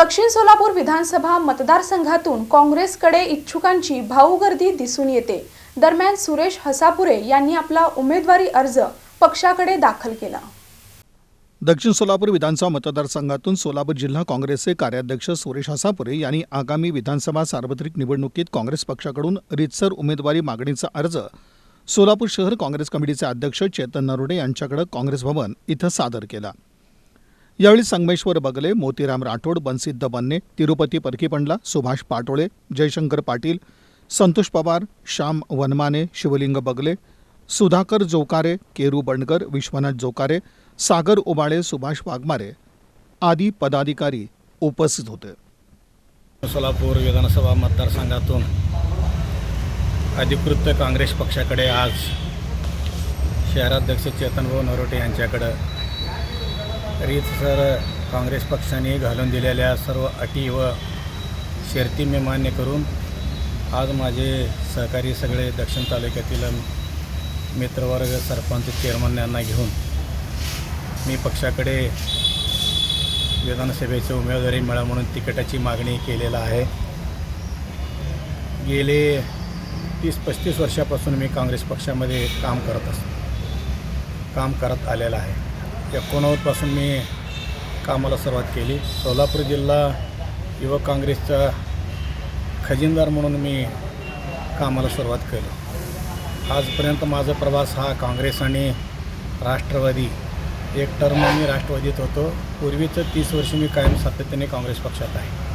दक्षिण सोलापूर विधानसभा मतदारसंघातून काँग्रेसकडे इच्छुकांची भाऊगर्दी दिसून येते. दरम्यान सुरेश हसापुरे यांनी आपला उमेदवारी अर्ज पक्षाकडे दाखल केला. दक्षिण सोलापूर विधानसभा मतदारसंघातून सोलापूर जिल्हा काँग्रेसचे कार्याध्यक्ष सुरेश हसापुरे यांनी आगामी विधानसभा सार्वत्रिक निवडणुकीत काँग्रेस पक्षाकडून रितसर उमेदवारी मागणीचा अर्ज सोलापूर शहर काँग्रेस कमिटीचे अध्यक्ष चेतन नरोडे यांच्याकडे काँग्रेस भवन इथं सादर केला. यावेळी संगमेश्वर बगले मोतीराम राठोड बनसिद्ध बन्ने तिरुपती परकीपंडला सुभाष पाटोळे जयशंकर पाटील संतोष पवार श्याम वनमाने शिवलिंग बगले सुधाकर जोकारे केरू बंडकर विश्वनाथ जोकारे सागर उबाळे सुभाष वाघमारे आदी पदाधिकारी उपस्थित होते. सोलापूर विधानसभा मतदारसंघातून अधिकृत काँग्रेस पक्षाकडे आज शहराध्यक्ष चेतनभाऊ नरोटे यांच्याकडं रीतसर काँग्रेस पक्षाने घालून दिलेल्या सर्व अटी व शर्ती मी मान्य करून आज माझे सहकारी सगळे दक्षिण तालुक्यातील मित्रवर्ग सरपंच चेअरमन यांना घेऊन मी पक्षाकडे विधानसभेची उमेदवारी मिळा म्हणून तिकिटाची मागणी केलेला आहे. गेले तीस पस्तीस वर्षापासून मी काँग्रेस पक्षामध्ये काम करत असतो काम करत आलेलं आहे. एकोणनव्वदपासून मी कामाला सुरुवात केली. सोलापूर जिल्हा युवक काँग्रेसचा खजिनदार म्हणून मी कामाला सुरुवात केली. आजपर्यंत माझा प्रवास हा काँग्रेस आणि राष्ट्रवादी एक टर्म मी राष्ट्रवादीत होतो. पूर्वीचं तीस वर्ष मी कायम सातत्याने काँग्रेस पक्षात आहे.